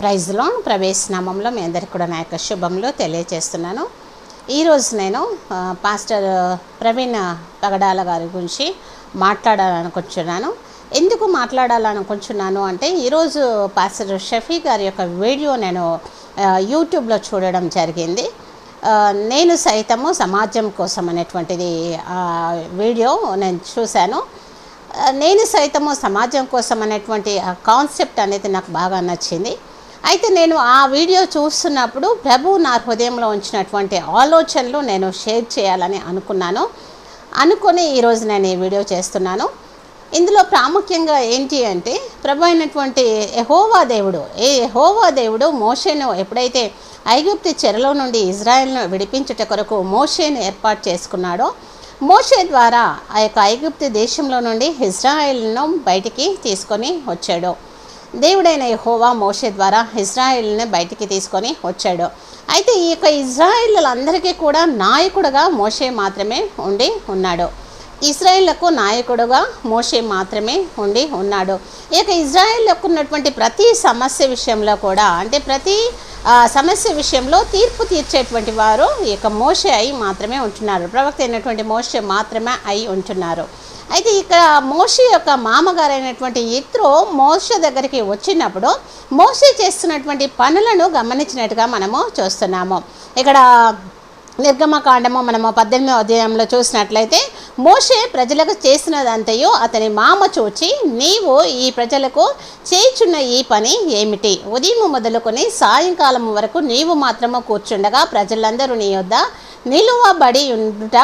ప్రైజ్లో ప్రవేశనామంలో మీ అందరికీ కూడా నా యొక్క శుభంలో తెలియజేస్తున్నాను ఈరోజు నేను పాస్టర్ ప్రవీణ్ పగడాల గారి గురించి మాట్లాడాలనుకుంటున్నాను. ఎందుకు మాట్లాడాలనుకుంటున్నాను అంటే ఈరోజు పాస్టర్ షఫీ గారి యొక్క వీడియో నేను యూట్యూబ్లో చూడడం జరిగింది. నేను సైతము సమాజం కోసం అనేటువంటిది వీడియో నేను చూశాను. నేను సైతము సమాజం కోసం అనేటువంటి కాన్సెప్ట్ అనేది నాకు బాగా నచ్చింది. అయితే నేను ఆ వీడియో చూస్తున్నప్పుడు ప్రభు నా హృదయంలో ఉంచినటువంటి ఆలోచనలు నేను షేర్ చేయాలని అనుకున్నాను. అనుకొని ఈరోజు నేను ఈ వీడియో చేస్తున్నాను. ఇందులో ప్రాముఖ్యంగా ఏంటి అంటే ప్రభు అయినటువంటి ఎహోవా దేవుడు ఏ యహోవా దేవుడు మోషేను ఎప్పుడైతే ఐగుప్తి చెరలో నుండి ఇజ్రాయెల్ను విడిపించుట కొరకు మోషేను ఏర్పాటు చేసుకున్నాడో మోషే ద్వారా ఆ యొక్క ఐగుప్తి దేశంలో నుండి ఇజ్రాయెల్ను బయటికి తీసుకొని వచ్చాడు. దేవుడైన యహోవా మోషే ద్వారా ఇజ్రాయిల్ని బయటికి తీసుకొని వచ్చాడు. అయితే ఈ యొక్క ఇజ్రాయిలందరికీ కూడా నాయకుడుగా మోషే మాత్రమే ఉండి ఉన్నాడు. ఇజ్రాయిళ్ళకు నాయకుడుగా మోషే మాత్రమే ఉండి ఉన్నాడు. ఈ యొక్క ఇజ్రాయిల్లకు ఉన్నటువంటి ప్రతి సమస్య విషయంలో కూడా అంటే ప్రతి సమస్య విషయంలో తీర్పు తీర్చేటువంటి వారు ఈ యొక్క మోషే అయి మాత్రమే ఉంటున్నారు. ప్రవక్త అయినటువంటి మోషే మాత్రమే అయి ఉంటున్నారు. అయితే ఇక్కడ మోషే యొక్క మామగారైనటువంటి ఇత్రో మోష దగ్గరికి వచ్చినప్పుడు మోషే చేస్తున్నటువంటి పనులను గమనించినట్టుగా మనము చూస్తున్నాము. ఇక్కడ నిర్గమకాండము మనము పద్దెనిమిదో అధ్యాయంలో చూసినట్లయితే మోషే ప్రజలకు చేసినదంతయు అతని మామ చూచి నీవు ఈ ప్రజలకు చేయుచున్న ఈ పని ఏమిటి? ఉదయం మొదలుకొని సాయంకాలం వరకు నీవు మాత్రము కూర్చుండగా ప్రజలందరూ నీ యొద్ద నిలువబడి ఉండుట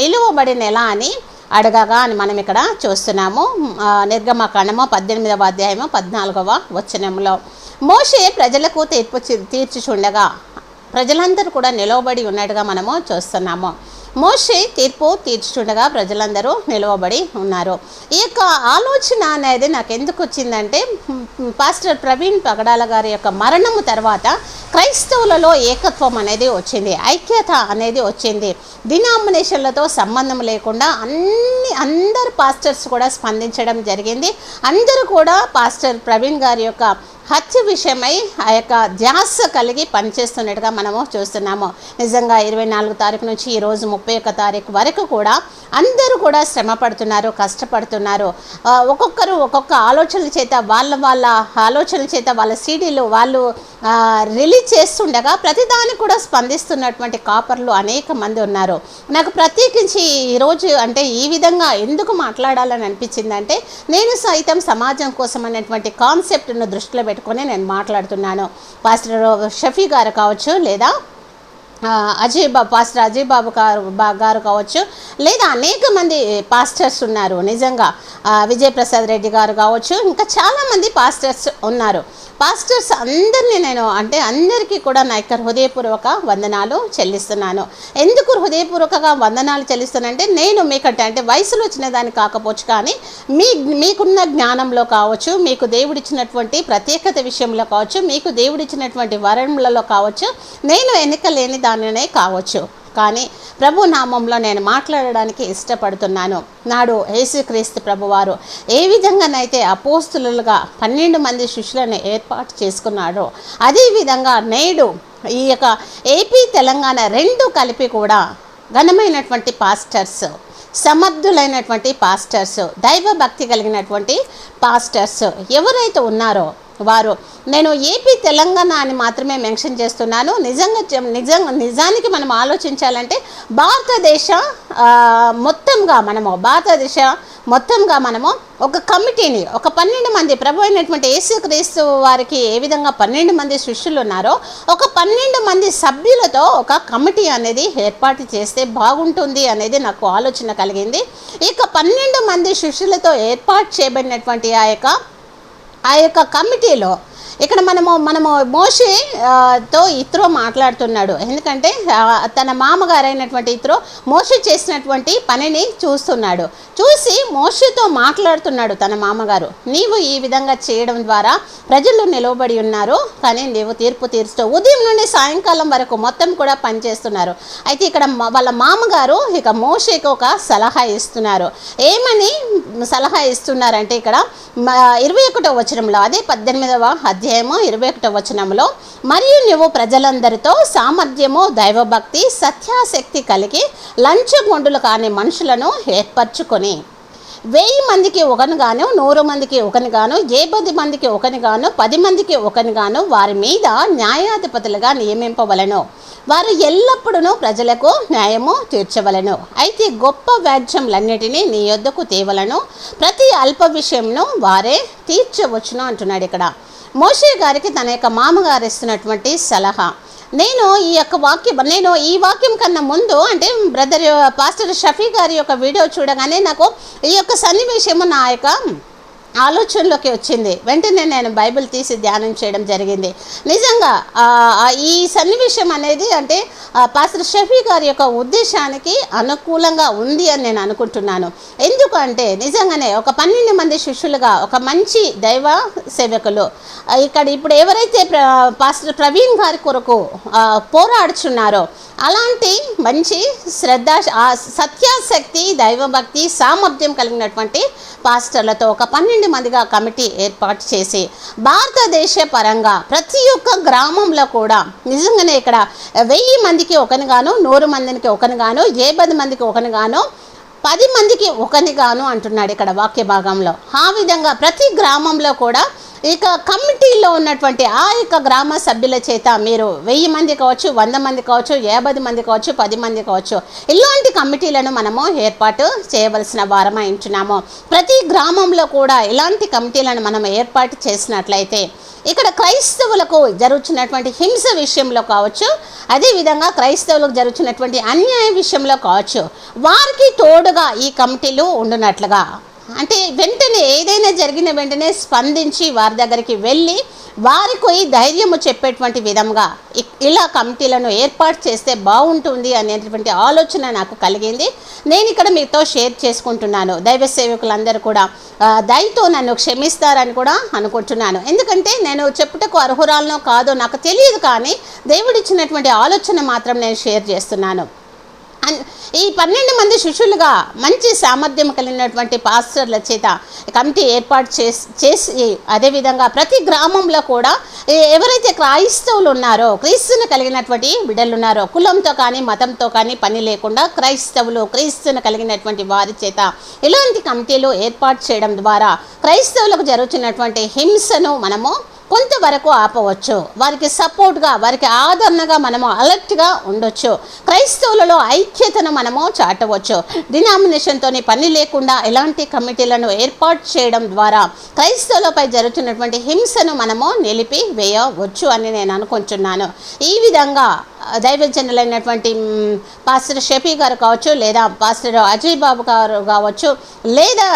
నిలువబడి నెల అని అడగగా అని మనం ఇక్కడ చూస్తున్నాము. నిర్గమ నిర్గమకాండము పద్దెనిమిదవ అధ్యాయము పద్నాలుగవ వచనంలో మోషే ప్రజలకు తీర్పు తీర్చుచుండగా ప్రజలందరూ కూడా నిలవబడి ఉన్నట్టుగా మనము చూస్తున్నాము. మోషే తీర్పు తీర్చుండగా ప్రజలందరూ నిలవబడి ఉన్నారు. ఈ యొక్క ఆలోచన అనేది నాకు ఎందుకు వచ్చిందంటే పాస్టర్ ప్రవీణ్ పగడాల గారి యొక్క మరణము తర్వాత క్రైస్తవులలో ఏకత్వం అనేది వచ్చింది ఐక్యత అనేది వచ్చింది. డినామినేషన్లతో సంబంధం లేకుండా అన్ని అందరు పాస్టర్స్ కూడా స్పందించడం జరిగింది. అందరూ కూడా పాస్టర్ ప్రవీణ్ గారి యొక్క హత్య విషయమై ఆ యొక్క ధ్యాస కలిగి పనిచేస్తున్నట్టుగా మనము చూస్తున్నాము. నిజంగా ఇరవై నాలుగు తారీఖు నుంచి ఈరోజు ముప్పై ఒక్క తారీఖు వరకు కూడా అందరూ కూడా శ్రమ పడుతున్నారు కష్టపడుతున్నారు. ఒక్కొక్కరు ఒక్కొక్క ఆలోచనల చేత వాళ్ళ వాళ్ళ ఆలోచనల చేత వాళ్ళ సీడీలు వాళ్ళు రిలీజ్ చేస్తుండగా ప్రతిదానికి కూడా స్పందిస్తున్నటువంటి కాపర్లు అనేక మంది ఉన్నారు. నాకు ప్రత్యేకించి ఈరోజు అంటే ఈ విధంగా ఎందుకు మాట్లాడాలని అనిపించిందంటే నేను సైతం సమాజం కోసం అనేటువంటి కాన్సెప్ట్ను దృష్టిలో పెట్టుకొని నేను మాట్లాడుతున్నాను. పాస్టర్ షఫీ గారు కావచ్చు లేదా అజయ్ బాబు పాస్టర్ అజయ్ బాబు గారు బా- గారు కావచ్చు లేదా అనేక మంది పాస్టర్స్ ఉన్నారు. నిజంగా విజయప్రసాద్ రెడ్డి గారు కావచ్చు ఇంకా చాలామంది పాస్టర్స్ ఉన్నారు. పాస్టర్స్ అందరినీ నేను అంటే అందరికీ కూడా నా యొక్క హృదయపూర్వక వందనాలు చెల్లిస్తున్నాను. ఎందుకు హృదయపూర్వకంగా వందనాలు చెల్లిస్తానంటే నేను మీకంటే అంటే వయసులో వచ్చిన దాన్ని కాకపోవచ్చు కానీ మీ మీకున్న జ్ఞానంలో కావచ్చు మీకు దేవుడిచ్చినటువంటి ప్రత్యేకత విషయంలో కావచ్చు మీకు దేవుడిచ్చినటువంటి వరములలో కావచ్చు నేను వెనుక లేని దానినే కావచ్చు. కానీ ప్రభు నామంలో నేను మాట్లాడడానికి ఇష్టపడుతున్నాను. నాడు యేసుక్రీస్తు ప్రభువారు ఏ విధంగానైతే అపోస్తులుగా పన్నెండు మంది శిష్యులను ఏర్పాటు చేసుకున్నాడో అదేవిధంగా నేడు ఈ యొక్క ఏపీ తెలంగాణ రెండు కలిపి కూడా ఘనమైనటువంటి పాస్టర్స్ సమర్థులైనటువంటి పాస్టర్స్ దైవ భక్తి కలిగినటువంటి పాస్టర్స్ ఎవరైతే ఉన్నారో వారు. నేను ఏపీ తెలంగాణ అని మాత్రమే మెన్షన్ చేస్తున్నాను. నిజంగా చెం- నిజంగా నిజానికి మనం ఆలోచించాలంటే భారతదేశ మొత్తంగా మనము భారతదేశ మొత్తంగా మనము ఒక కమిటీని ఒక పన్నెండు మంది ప్రభు అయినటువంటి యేసుక్రీస్తు వారికి ఏ విధంగా పన్నెండు మంది శిష్యులు ఉన్నారో ఒక పన్నెండు మంది సభ్యులతో ఒక కమిటీ అనేది ఏర్పాటు చేస్తే బాగుంటుంది అనేది నాకు ఆలోచన కలిగింది. ఇక పన్నెండు మంది శిష్యులతో ఏర్పాటు చేయబడినటువంటి ఆ యొక్క ఆ యొక్క కమిటీలో ఇక్కడ మనము మనము మోషే తో ఇత్రో మాట్లాడుతున్నాడు. ఎందుకంటే తన మామగారైనటువంటి ఇత్రో మోషే చేసినటువంటి పనిని చూస్తున్నాడు. చూసి మోషేతో మాట్లాడుతున్నాడు తన మామగారు. నీవు ఈ విధంగా చేయడం ద్వారా ప్రజలు నిలవబడి ఉన్నారు. కానీ నీవు తీర్పు తీర్చో ఉదయం నుండి సాయంకాలం వరకు మొత్తం కూడా పనిచేస్తున్నారు అయితే ఇక్కడ వాళ్ళ మామగారు ఇక మోషేకి ఒక సలహా ఇస్తున్నారు. ఏమని సలహా ఇస్తున్నారంటే ఇక్కడ ఇరవై ఒకటో వచనంలో అదే పద్దెనిమిదవ అధ్యాయం అధ్యాయము ఇరవై ఒకటో వచనంలో మరియు నువ్వు ప్రజలందరితో సామర్థ్యము దైవభక్తి సత్యాశక్తి కలిగి లంచగొండులు కాని మనుషులను ఏర్పరచుకొని వెయ్యి మందికి ఒకనిగాను నూరు మందికి ఒకనిగాను ఏ పది మందికి ఒకనిగాను పది మందికి ఒకనిగాను వారి మీద న్యాయాధిపతులుగా నియమింపవలను. వారు ఎల్లప్పుడూ ప్రజలకు న్యాయము తీర్చవలను. అయితే గొప్ప వ్యాజ్యములన్నిటినీ నీ యొద్దకు తేవలను. ప్రతి అల్ప విషయంను వారే తీర్చవచ్చును అంటున్నాడు ఇక్కడ. మోషే గారికి తన యొక్క మామగారు ఇస్తున్నటువంటి సలహా. నేను ఈ యొక్క వాక్యం నేను ఈ వాక్యం కన్నా ముందు అంటే బ్రదర్ పాస్టర్ షఫీ గారి యొక్క వీడియో చూడగానే నాకు ఈ యొక్క సన్నివేశము నా యొక్క ఆలోచనలోకి వచ్చింది. వెంటనే నేను బైబిల్ తీసి ధ్యానం చేయడం జరిగింది. నిజంగా ఈ సన్నివేశం అనేది అంటే పాస్టర్ షఫీ గారి యొక్క ఉద్దేశానికి అనుకూలంగా ఉంది అని నేను అనుకుంటున్నాను. ఎందుకంటే నిజంగానే ఒక పన్నెండు మంది శిష్యులుగా ఒక మంచి దైవ సేవకులు ఇక్కడ ఇప్పుడు ఎవరైతే పాస్టర్ ప్రవీణ్ గారి కొరకు పోరాడుచున్నారో అలాంటి మంచి శ్రద్ధ సత్యాశక్తి దైవభక్తి సామర్థ్యం కలిగినటువంటి పాస్టర్లతో ఒక పన్నెండు మందిగా కమిటీ ఏర్పాటు చేసి భారతదేశ పరంగా ప్రతి ఒక్క గ్రామంలో కూడా నిజంగానే ఇక్కడ వెయ్యి మందికి ఒకనిగాను నూరు మందికి ఒకనిగాను ఏ పది మందికి ఒకనిగాను పది మందికి ఒకనిగాను అంటున్నాడు ఇక్కడ వాక్య భాగంలో ఆ విధంగా ప్రతి గ్రామంలో కూడా ఇక కమిటీలో ఉన్నటువంటి ఆ యొక్క గ్రామ సభ్యుల చేత మీరు వెయ్యి మంది కావచ్చు వంద మంది కావచ్చు యాభై మంది కావచ్చు పది మంది కావచ్చు ఇలాంటి కమిటీలను మనము ఏర్పాటు చేయవలసిన వారమై ఉంటున్నాము. ప్రతి గ్రామంలో కూడా ఇలాంటి కమిటీలను మనం ఏర్పాటు చేసినట్లయితే ఇక్కడ క్రైస్తవులకు జరుగుతున్నటువంటి హింస విషయంలో కావచ్చు అదేవిధంగా క్రైస్తవులకు జరుగుతున్నటువంటి అన్యాయ విషయంలో కావచ్చు వారికి తోడుగా ఈ కమిటీలు ఉండునట్లుగా అంటే వెంటనే ఏదైనా జరిగిన వెంటనే స్పందించి వారి దగ్గరికి వెళ్ళి వారికి ధైర్యము చెప్పేటువంటి విధంగా ఇలా కమిటీలను ఏర్పాటు చేస్తే బాగుంటుంది అనేటువంటి ఆలోచన నాకు కలిగింది. నేను ఇక్కడ మీతో షేర్ చేసుకుంటున్నాను. దైవ సేవకులందరూ కూడా దయతో నన్ను క్షమిస్తారని కూడా అనుకుంటున్నాను. ఎందుకంటే నేను చెప్పుటకు అర్హురాలనో కాదో నాకు తెలియదు కానీ దేవుడిచ్చినటువంటి ఆలోచన మాత్రం నేను షేర్ చేస్తున్నాను. ఈ పన్నెండు మంది శిష్యులుగా మంచి సామర్థ్యం కలిగినటువంటి పాస్టర్ల చేత కమిటీ ఏర్పాటు చేసి చేసి అదేవిధంగా ప్రతి గ్రామంలో కూడా ఎవరైతే క్రైస్తవులు ఉన్నారో క్రీస్తుని కలిగినటువంటి బిడ్డలు ఉన్నారో కులంతో కానీ మతంతో కానీ పని లేకుండా క్రైస్తవులు క్రీస్తుని కలిగినటువంటి వారి చేత ఇలాంటి కమిటీలు ఏర్పాటు చేయడం ద్వారా క్రైస్తవులకు జరుగుతున్నటువంటి హింసను మనము కొంతవరకు ఆపవచ్చు. వారికి సపోర్ట్గా వారికి ఆదరణగా మనము అలర్ట్గా ఉండొచ్చు. క్రైస్తవులలో ఐక్యతను మనము చాటవచ్చు. డినామినేషన్తో పని లేకుండా ఎలాంటి కమిటీలను ఏర్పాటు చేయడం ద్వారా క్రైస్తవులపై జరుగుతున్నటువంటి హింసను మనము నిలిపి వేయవచ్చు అని నేను అనుకుంటున్నాను. ఈ విధంగా దైవజనులైనటువంటి పాస్టర్ షఫీ గారు కావచ్చు లేదా పాస్టర్ అజయ్ బాబు గారు కావచ్చు లేదా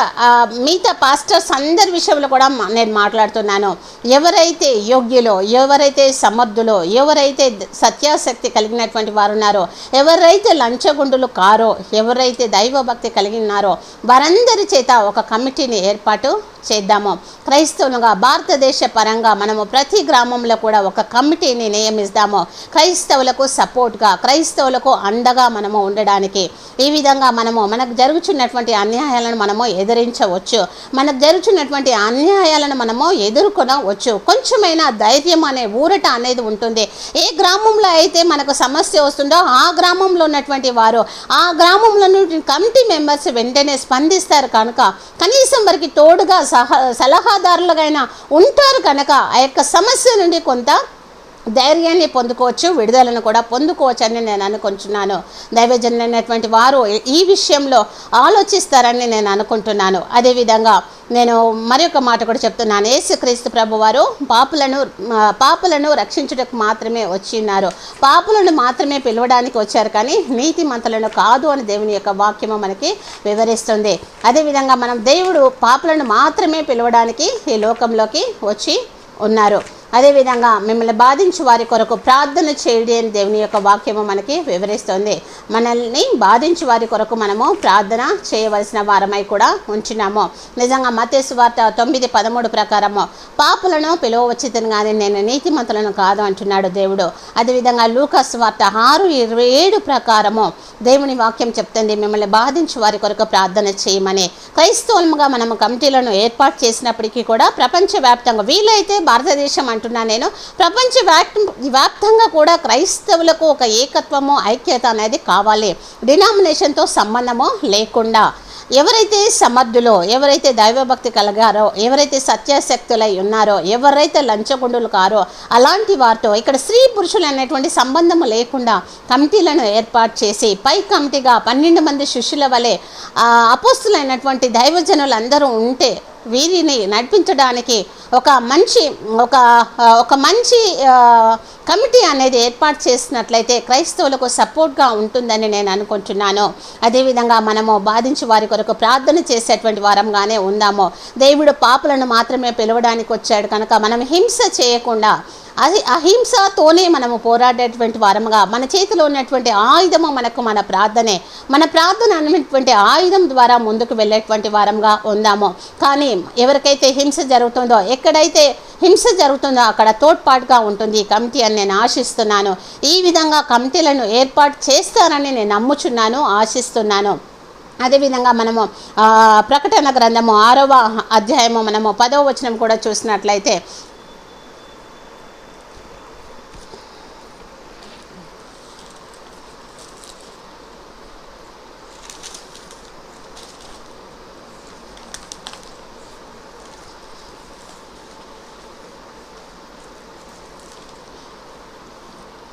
మిగతా పాస్టర్స్ అందరి విషయంలో కూడా నేను మాట్లాడుతున్నాను. ఎవరైతే యోగ్యులో ఎవరైతే సమర్థులో ఎవరైతే సత్యాసక్తి కలిగినటువంటి వారు ఉన్నారో ఎవరైతే లంచగుండులు కారో ఎవరైతే దైవభక్తి కలిగి ఉన్నారో వారందరి చేత ఒక కమిటీని ఏర్పాటు చేద్దాము. క్రైస్తవులుగా భారతదేశ పరంగా మనము ప్రతి గ్రామంలో కూడా ఒక కమిటీని నియమిస్తాము. క్రైస్తవులకు సపోర్ట్గా క్రైస్తవులకు అండగా మనము ఉండడానికి ఈ విధంగా మనము మనకు జరుగుతున్నటువంటి అన్యాయాలను మనము ఎదిరించవచ్చు. మనకు జరుగుతున్నటువంటి అన్యాయాలను మనము ఎదుర్కొనవచ్చు. కొంచెమైనా ధైర్యం అనే ఊరట అనేది ఉంటుంది. ఏ గ్రామంలో అయితే మనకు సమస్య వస్తుందో ఆ గ్రామంలో ఉన్నటువంటి వారు ఆ గ్రామంలో కమిటీ మెంబర్స్ వెంటనే స్పందిస్తారు కనుక కనీసం వారికి తోడుగా సహ సలహాదారులుగా ఉంటారు కనుక ఆ యొక్క సమస్య నుండి కొంత ధైర్యాన్ని పొందుకోవచ్చు విడుదలను కూడా పొందుకోవచ్చు అని నేను అనుకుంటున్నాను. దైవజనులైనటువంటి వారు ఈ విషయంలో ఆలోచిస్తారని నేను అనుకుంటున్నాను. అదేవిధంగా నేను మరొక మాట కూడా చెప్తున్నాను. యేసుక్రీస్తు ప్రభు వారు పాపులను పాపులను రక్షించుటకు మాత్రమే వచ్చి ఉన్నారు. పాపులను మాత్రమే పిలవడానికి వచ్చారు కానీ నీతి మంతులను కాదు అని దేవుని యొక్క వాక్యము మనకి వివరిస్తుంది. అదేవిధంగా మనం దేవుడు పాపులను మాత్రమే పిలవడానికి ఈ లోకంలోకి వచ్చి ఉన్నారు. అదేవిధంగా మిమ్మల్ని బాధించు వారి కొరకు ప్రార్థన చేయడి అని దేవుని యొక్క వాక్యము మనకి వివరిస్తుంది. మనల్ని బాధించు వారి కొరకు మనము ప్రార్థన చేయవలసిన వారమై కూడా ఉంచినాము. నిజంగా మతేసు వార్త తొమ్మిది పదమూడు ప్రకారము పాపులను పిలువచ్చితను కానీ నేను నీతిమంతులను కాదు అంటున్నాడు దేవుడు. అదేవిధంగా లూకస్ వార్త ఆరు ఇరవై ఏడు ప్రకారము దేవుని వాక్యం చెప్తుంది మిమ్మల్ని బాధించు వారి కొరకు ప్రార్థన చేయమని. క్రైస్తవులుగా మనము కమిటీలను ఏర్పాటు చేసినప్పటికీ కూడా ప్రపంచవ్యాప్తంగా వీలైతే భారతదేశం అంటున్నా నేను. ప్రపంచ వ్యాప్తంగా కూడా క్రైస్తవులకు ఒక ఏకత్వము ఐక్యత అనేది కావాలి. డినామినేషన్తో సంబంధము లేకుండా ఎవరైతే సమర్థులో ఎవరైతే దైవభక్తి కలగారో ఎవరైతే సత్యాశక్తులై ఉన్నారో ఎవరైతే లంచగుండులు కారో అలాంటి వారితో ఇక్కడ స్త్రీ పురుషులు అనేటువంటి సంబంధము లేకుండా కమిటీలను ఏర్పాటు చేసి పై కమిటీగా పన్నెండు మంది శిష్యుల వలె అపోస్తులైనటువంటి దైవజనులు అందరూ ఉంటే వీరిని నడిపించడానికి ఒక మంచి ఒక ఒక మంచి కమిటీ అనేది ఏర్పాటు చేసినట్లయితే క్రైస్తవులకు సపోర్ట్గా ఉంటుందని నేను అనుకుంటున్నాను. అదేవిధంగా మనము బాధించి వారి కొరకు ప్రార్థన చేసేటువంటి వారంగానే ఉందాము దేవుడు పాపులను మాత్రమే పిలవడానికి వచ్చాడు. కనుక మనం హింస చేయకుండా అది అహింసతోనే మనము పోరాడేటువంటి వారముగా మన చేతిలో ఉన్నటువంటి ఆయుధము మనకు మన ప్రార్థనే మన ప్రార్థన అనేటువంటి ఆయుధం ద్వారా ముందుకు వెళ్ళేటువంటి వారంగా ఉందాము. కానీ ఎవరికైతే హింస జరుగుతుందో ఎక్కడైతే హింస జరుగుతుందో అక్కడ తోడ్పాటుగా ఉంటుంది ఈ కమిటీ అని నేను ఆశిస్తున్నాను. ఈ విధంగా కమిటీలను ఏర్పాటు చేస్తారని నేను నమ్ముచున్నాను ఆశిస్తున్నాను. అదేవిధంగా మనము ప్రకటన గ్రంథము ఆరవ అధ్యాయము మనము పదవ వచనం కూడా చూసినట్లయితే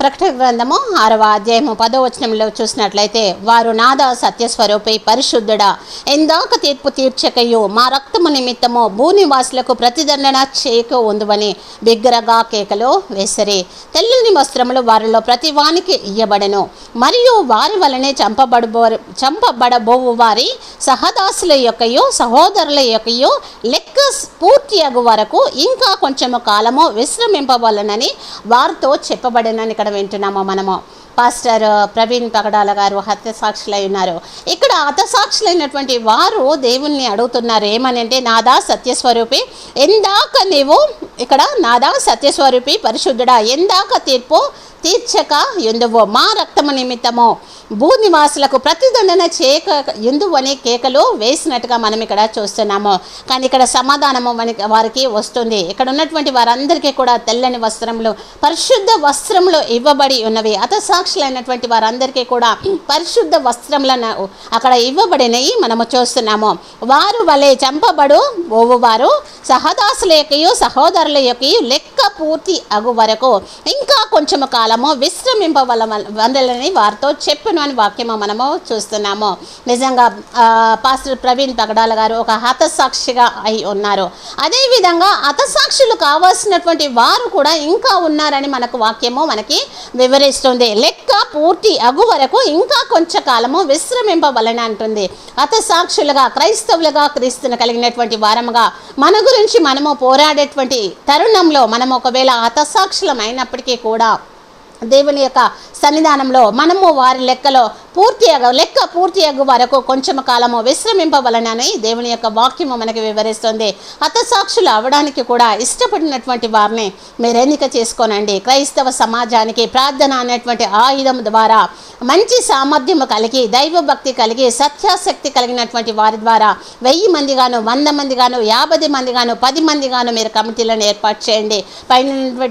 ప్రకటన గ్రంథము ఆరవ అధ్యాయము పదో వచనంలో చూసినట్లయితే వారు నాద సత్యస్వరూపి పరిశుద్ధుడా ఎందాక తీర్పు తీర్చకయు మా రక్తము నిమిత్తము భూనివాసులకు ప్రతిదండన చేయక ఉందువని బిగ్గరగా కేకలు వేసరి. తెల్లని వస్త్రములు వారిలో ప్రతి వానికి ఇయ్యబడను. మరియు వారి వలనే చంపబడబో చంపబడబోవు వారి సహదాసుల యొక్కయు సహోదరుల యొక్కయు లెక్క పూర్తి అగు వరకు ఇంకా కొంచెము కాలము విశ్రమింపవలనని వారితో చెప్పబడినని ఇక్కడ వింటున్నాము మనము. పాస్టర్ ప్రవీణ్ పగడాల గారు హత్య సాక్షులై ఉన్నారు. ఇక్కడ హతసాక్షులైనటువంటి వారు దేవుణ్ణి అడుగుతున్నారు. ఏమని అంటే నాదా సత్యస్వరూపి ఎందాక నీవు ఇక్కడ నాదా సత్యస్వరూపి పరిశుద్ధుడా ఎందాక తీర్పు తీర్చక ఎందువో? మా రక్తము నిమిత్తము. భూనివాసులకు ప్రతిదండన చేయక ఎందువని కేకలు వేసినట్టుగా మనం ఇక్కడ చూస్తున్నాము. కానీ ఇక్కడ సమాధానము మనకి వారికి వస్తుంది. ఇక్కడ ఉన్నటువంటి వారందరికీ కూడా తెల్లని వస్త్రములు పరిశుద్ధ వస్త్రములు ఇవ్వబడి ఉన్నవి. అతసాక్షులైనటువంటి వారందరికీ కూడా పరిశుద్ధ వస్త్రములను అక్కడ ఇవ్వబడినవి మనము చూస్తున్నాము. వారు వలె చంపబడు ఓవువారు సహదాసుల యొక్క సహోదరుల యొక్క లెక్క పూర్తి అగు వరకు. ఇంకా కొంచెము కాలము విశ్రమింపవల వందలని వారితో చెప్పును అని వాక్యము మనము చూస్తున్నాము. నిజంగా పాస్టర్ ప్రవీణ్ పగడాల గారు ఒక హతసాక్షిగా అయి ఉన్నారు. అదేవిధంగా హతసాక్షులు కావాల్సినటువంటి వారు కూడా ఇంకా ఉన్నారని మనకు వాక్యము మనకి వివరిస్తుంది. లెక్క పూర్తి అగు వరకు ఇంకా కొంచెం కాలము విశ్రమింపవలన అంటుంది. హతసాక్షులుగా క్రైస్తవులుగా క్రీస్తును కలిగినటువంటి వారముగా మన గురించి మనము పోరాడేటువంటి తరుణంలో మనం ఒకవేళ హతసాక్షులం అయినప్పటికీ కూడా దేవుని యొక్క సన్నిధానంలో మనము వారి లెక్కలో పూర్తి లెక్క పూర్తి వరకు కొంచెం కాలము విశ్రమింపవలనని దేవుని యొక్క వాక్యము మనకి వివరిస్తుంది. హతసాక్షులు అవడానికి కూడా ఇష్టపడినటువంటి వారిని మీరు ఎన్నిక చేసుకోనండి. క్రైస్తవ సమాజానికి ప్రార్థన అనేటువంటి ఆయుధం ద్వారా మంచి సామర్థ్యము కలిగి దైవభక్తి కలిగి సత్యాసక్తి కలిగినటువంటి వారి ద్వారా వెయ్యి మంది గాను వంద మంది గాను యాభై మంది గాను పది మంది గాను మీరు కమిటీలను ఏర్పాటు చేయండి. పైన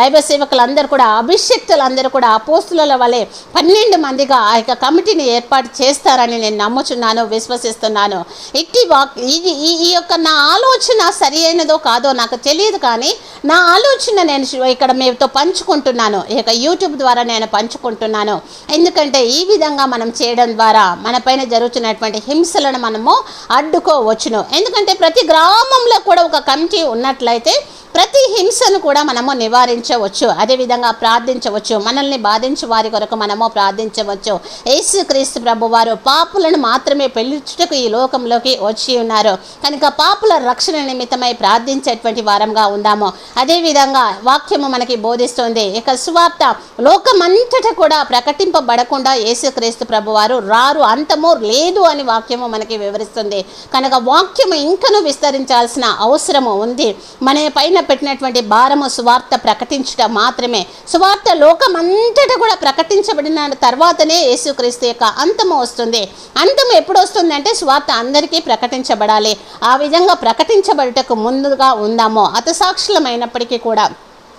దైవ సేవకులందరూ కూడా అభిషక్తులందరూ కూడా అపోస్తుల వలె పన్నెండు మందిగా ఆ యొక్క కమిటీని ఏర్పాటు చేస్తారని నేను నమ్ముచున్నాను విశ్వసిస్తున్నాను. ఇట్టి వాక్ ఇది ఈ ఈ యొక్క నా ఆలోచన సరి అయినదో కాదో నాకు తెలియదు కానీ నా ఆలోచన నేను ఇక్కడ మీతో పంచుకుంటున్నాను. ఈ యొక్క యూట్యూబ్ ద్వారా నేను పంచుకుంటున్నాను. ఎందుకంటే ఈ విధంగా మనం చేయడం ద్వారా మన పైన జరుగుతున్నటువంటి హింసలను మనము అడ్డుకోవచ్చును. ఎందుకంటే ప్రతి గ్రామంలో కూడా ఒక కమిటీ ఉన్నట్లయితే ప్రతి హింసను కూడా మనము నివారించవచ్చు అదేవిధంగా ప్రార్థించవచ్చు. మనల్ని బాధించే వారి కొరకు మనము ప్రార్థించవచ్చు. యేసుక్రీస్తు ప్రభు వారు పాపులను మాత్రమే పెళ్ళించుటకు ఈ లోకంలోకి వచ్చి ఉన్నారు. కనుక పాపుల రక్షణ నిమిత్తమై ప్రార్థించేటువంటి వారంగా ఉందాము. అదేవిధంగా వాక్యము మనకి బోధిస్తుంది ఇక సువార్త లోకమంతట కూడా ప్రకటింపబడకుండా యేసుక్రీస్తు ప్రభు వారు రారు అంతము లేదు అని వాక్యము మనకి వివరిస్తుంది. కనుక వాక్యము ఇంకను విస్తరించాల్సిన అవసరము ఉంది. మన పైన పెట్టినటువంటి భారము సువార్త ప్రకటించడం మాత్రమే. సువార్త లోకమంతటా కూడా ప్రకటించబడిన తర్వాతనే యేసుక్రీస్తు యొక్క అంతము వస్తుంది. అంతము ఎప్పుడు వస్తుంది అంటే సువార్త అందరికీ ప్రకటించబడాలి. ఆ విధంగా ప్రకటించబడుటకు ముందుగా ఉందామో. అతసాక్షులమైనప్పటికీ కూడా.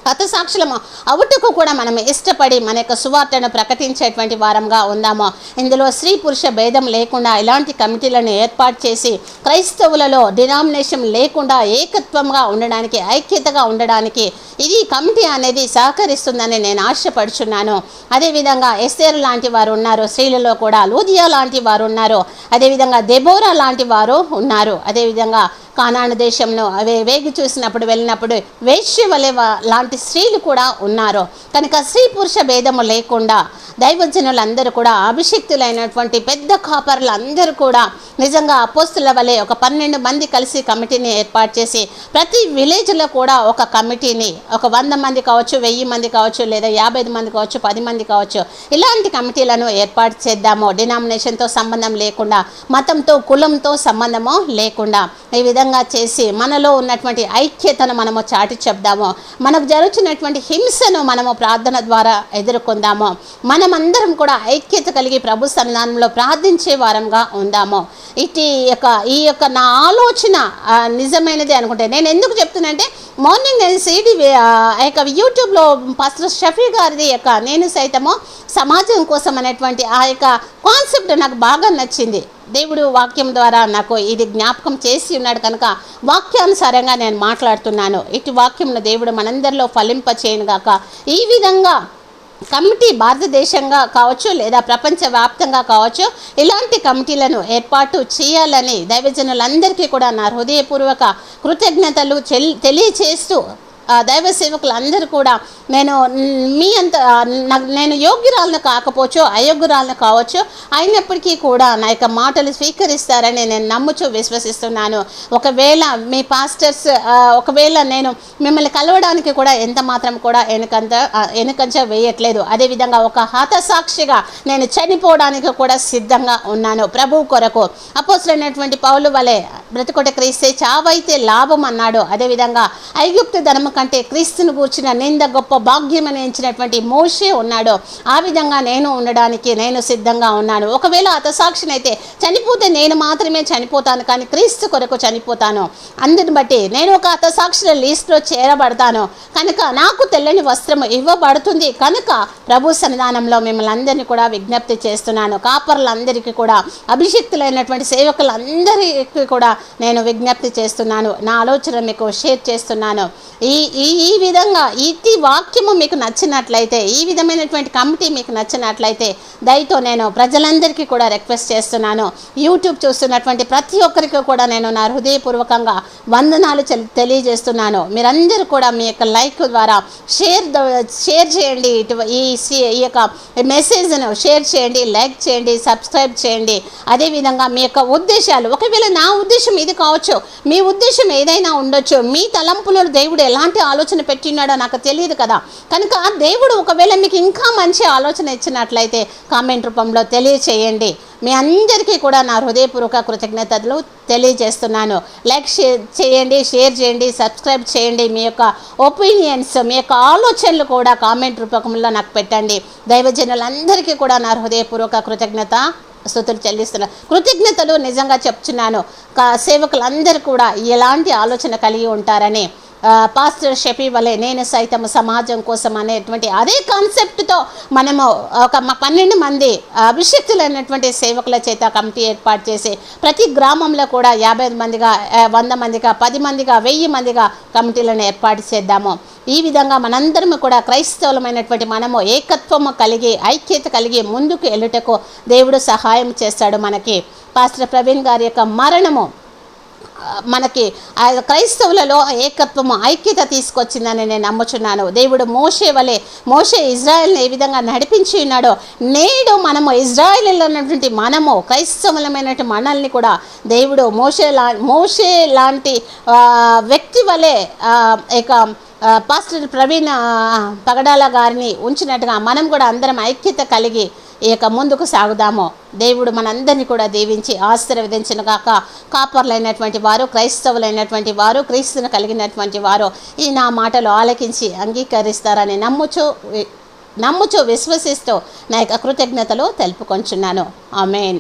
హతసాక్షులము అవుటకు కూడా మనం ఇష్టపడి మన యొక్క సువార్తను ప్రకటించేటువంటి వారంగా ఉందాము ఇందులో స్త్రీ పురుష భేదం లేకుండా ఇలాంటి కమిటీలను ఏర్పాటు చేసి క్రైస్తవులలో డినామినేషన్ లేకుండా ఏకత్వంగా ఉండడానికి ఐక్యతగా ఉండడానికి ఇది కమిటీ అనేది సహకరిస్తుందని నేను ఆశపడుచున్నాను. అదేవిధంగా ఎస్ఏర్ లాంటి వారు ఉన్నారు స్త్రీలలో కూడా లూదియా లాంటి వారు ఉన్నారు అదేవిధంగా దెబోరా లాంటి వారు ఉన్నారు అదేవిధంగా కానాను దేశంలో అవే వేగి చూసినప్పుడు వెళ్ళినప్పుడు వేశ్య వలె లాంటి స్త్రీలు కూడా ఉన్నారు. కనుక స్త్రీ పురుష భేదము లేకుండా దైవజనులందరూ కూడా అభిషిక్తులైనటువంటి పెద్ద కాపర్లు అందరూ కూడా నిజంగా అపోస్తుల వలె ఒక పన్నెండు మంది కలిసి కమిటీని ఏర్పాటు చేసి ప్రతి విలేజ్లో కూడా ఒక కమిటీని ఒక వంద మంది కావచ్చు వెయ్యి మంది కావచ్చు లేదా యాభై ఐదు మంది కావచ్చు పది మంది కావచ్చు ఇలాంటి కమిటీలను ఏర్పాటు చేద్దాము. డినామినేషన్తో సంబంధం లేకుండా మతంతో కులంతో సంబంధము లేకుండా ఈ విధంగా చేసి మనలో ఉన్నటువంటి ఐక్యతను మనము చాటి చెప్దాము. మనకు జరుగుతున్నటువంటి హింసను మనము ప్రార్థన ద్వారా ఎదుర్కొందాము. మన మనమందరం కూడా ఐక్యత కలిగి ప్రభు సన్నిధానంలో ప్రార్థించే వారంగా ఉందాము. ఇటు యొక్క ఈ యొక్క నా ఆలోచన నిజమైనది అనుకుంటే నేను ఎందుకు చెప్తున్నానంటే మార్నింగ్ నేను సిడి ఆ యొక్క యూట్యూబ్లో పాస్టర్ షఫీ గారిది యొక్క నేను సైతము సమాజం కోసం అనేటువంటి ఆ యొక్క కాన్సెప్ట్ నాకు బాగా నచ్చింది. దేవుడు వాక్యం ద్వారా నాకు ఇది జ్ఞాపకం చేసి ఉన్నాడు కనుక వాక్యానుసారంగా నేను మాట్లాడుతున్నాను. ఇటు వాక్యంను దేవుడు మనందరిలో ఫలింప చేయను గాక ఈ విధంగా కమిటీ భారతదేశంగా కావచ్చు లేదా ప్రపంచవ్యాప్తంగా కావచ్చు ఇలాంటి కమిటీలను ఏర్పాటు చేయాలని దైవజనులందరికీ కూడా నా హృదయపూర్వక కృతజ్ఞతలు చెల్ తెలియచేస్తూ దైవ సేవకులందరూ కూడా నేను మీ అంత నాకు నేను యోగ్యురాలను కాకపోవచ్చు అయోగ్యురాలను కావచ్చు అయినప్పటికీ కూడా నా యొక్క మాటలు స్వీకరిస్తారని నేను నమ్ముచూ విశ్వసిస్తున్నాను. ఒకవేళ మీ పాస్టర్స్ ఒకవేళ నేను మిమ్మల్ని కలవడానికి కూడా ఎంత మాత్రం కూడా వెనుకంత వెనుకంచ వేయట్లేదు. అదేవిధంగా ఒక హతసాక్షిగా నేను చనిపోవడానికి కూడా సిద్ధంగా ఉన్నాను ప్రభు కొరకు. అపోసరైనటువంటి పౌలు వలె బ్రతుకొట క్రీస్తే చావైతే లాభం అన్నాడు. అదేవిధంగా ఐగుప్తు ధనము కంటే క్రీస్తును కూర్చిన నింద గొప్ప భాగ్యమని ఎంచినటువంటి మోషే ఉన్నాడు. ఆ విధంగా నేను ఉండడానికి నేను సిద్ధంగా ఉన్నాను. ఒకవేళ అతసాక్షినైతే చనిపోతే నేను మాత్రమే చనిపోతాను కానీ క్రీస్తు కొరకు చనిపోతాను. అందుని బట్టి నేను ఒక అతసాక్షుల లీస్ట్లో చేరబడతాను. కనుక నాకు తెల్లని వస్త్రం ఇవ్వబడుతుంది. కనుక ప్రభు సన్నిధానంలో మిమ్మల్ని అందరినీ కూడా విజ్ఞప్తి చేస్తున్నాను. కాపర్లందరికీ కూడా అభిషిక్తులైనటువంటి సేవకులందరికీ కూడా నేను విజ్ఞప్తి చేస్తున్నాను. నా ఆలోచన మీకు షేర్ చేస్తున్నాను. ఈ ఈ ఈ విధంగా ఇది వాక్యము మీకు నచ్చినట్లయితే ఈ విధమైనటువంటి కమిటీ మీకు నచ్చినట్లయితే దయతో నేను ప్రజలందరికీ కూడా రిక్వెస్ట్ చేస్తున్నాను. యూట్యూబ్ చూస్తున్నటువంటి ప్రతి ఒక్కరికి కూడా నేను నా హృదయపూర్వకంగా వందనాలు తెలియజేస్తున్నాను. మీరందరూ కూడా మీ యొక్క లైక్ ద్వారా షేర్ షేర్ చేయండి. ఇటు ఈ సి- ఈ యొక్క మెసేజ్ను షేర్ చేయండి లైక్ చేయండి సబ్స్క్రైబ్ చేయండి. అదేవిధంగా మీ యొక్క ఉద్దేశాలు ఒకవేళ నా ఉద్దేశం ఇది కావచ్చు మీ ఉద్దేశం ఏదైనా ఉండొచ్చు మీ తలంపులో దేవుడు ఎలాంటి ఆలోచన పెట్టినాడో నాకు తెలియదు కదా. కనుక దేవుడు ఒకవేళ మీకు ఇంకా మంచి ఆలోచన ఇచ్చినట్లయితే కామెంట్ రూపంలో తెలియచేయండి. మీ అందరికీ కూడా నా హృదయపూర్వక కృతజ్ఞతలు తెలియజేస్తున్నాను. లైక్ షేర్ చేయండి షేర్ చేయండి సబ్స్క్రైబ్ చేయండి. మీ యొక్క ఒపీనియన్స్ మీ యొక్క ఆలోచనలు కూడా కామెంట్ రూపకంలో నాకు పెట్టండి. దైవజనులందరికీ కూడా నా హృదయపూర్వక కృతజ్ఞత స్థుతులు చెల్లిస్తున్నాను కృతజ్ఞతలు నిజంగా చెప్తున్నాను. కా సేవకులందరూ కూడా ఎలాంటి ఆలోచన కలిగి ఉంటారని. పాస్టర్ షఫీ వలె నేను సైతం సమాజం కోసం అనేటువంటి అదే కాన్సెప్ట్తో మనము ఒక పన్నెండు మంది అభిషక్తులైనటువంటి సేవకుల చేత కమిటీ ఏర్పాటు చేసి ప్రతి గ్రామంలో కూడా యాభై ఐదు మందిగా వంద మందిగా పది మందిగా వెయ్యి మందిగా కమిటీలను ఏర్పాటు చేద్దాము. ఈ విధంగా మనందరం కూడా క్రైస్తవులమైనటువంటి మనము ఏకత్వము కలిగి ఐక్యత కలిగి ముందుకు వెళ్ళుటకు దేవుడు సహాయం చేస్తాడు మనకి. పాస్టర్ ప్రవీణ్ గారి యొక్క మరణము మనకి ఆ క్రైస్తవులలో ఏకత్వము ఐక్యత తీసుకొచ్చిందని నేను నమ్ముచున్నాను. దేవుడు మోషే వలె మోషే ఇజ్రాయెల్ని ఏ విధంగా నడిపించి ఉన్నాడో నేడు మనము ఇజ్రాయెల్లో ఉన్నటువంటి మనము క్రైస్తవులమైనటువంటి మనల్ని కూడా దేవుడు మోషే లా మోషే లాంటి వ్యక్తి వలె ఇక పాస్టర్ ప్రవీణ్ పగడాల గారిని ఉంచినట్టుగా మనం కూడా అందరం ఐక్యత కలిగి ఇక ముందుకు సాగుదాము. దేవుడు మనందరినీ కూడా దీవించి ఆశీర్వదించిన కాక కాపర్లైనటువంటి వారు క్రైస్తవులైనటువంటి వారు క్రీస్తును కలిగినటువంటి వారు ఈ నా మాటలు ఆలకించి అంగీకరిస్తారని నమ్ముచు నమ్ముచు విశ్వసిస్తూ నా యొక్క కృతజ్ఞతలు తెలుపుకొంచున్నాను. ఆమెన్.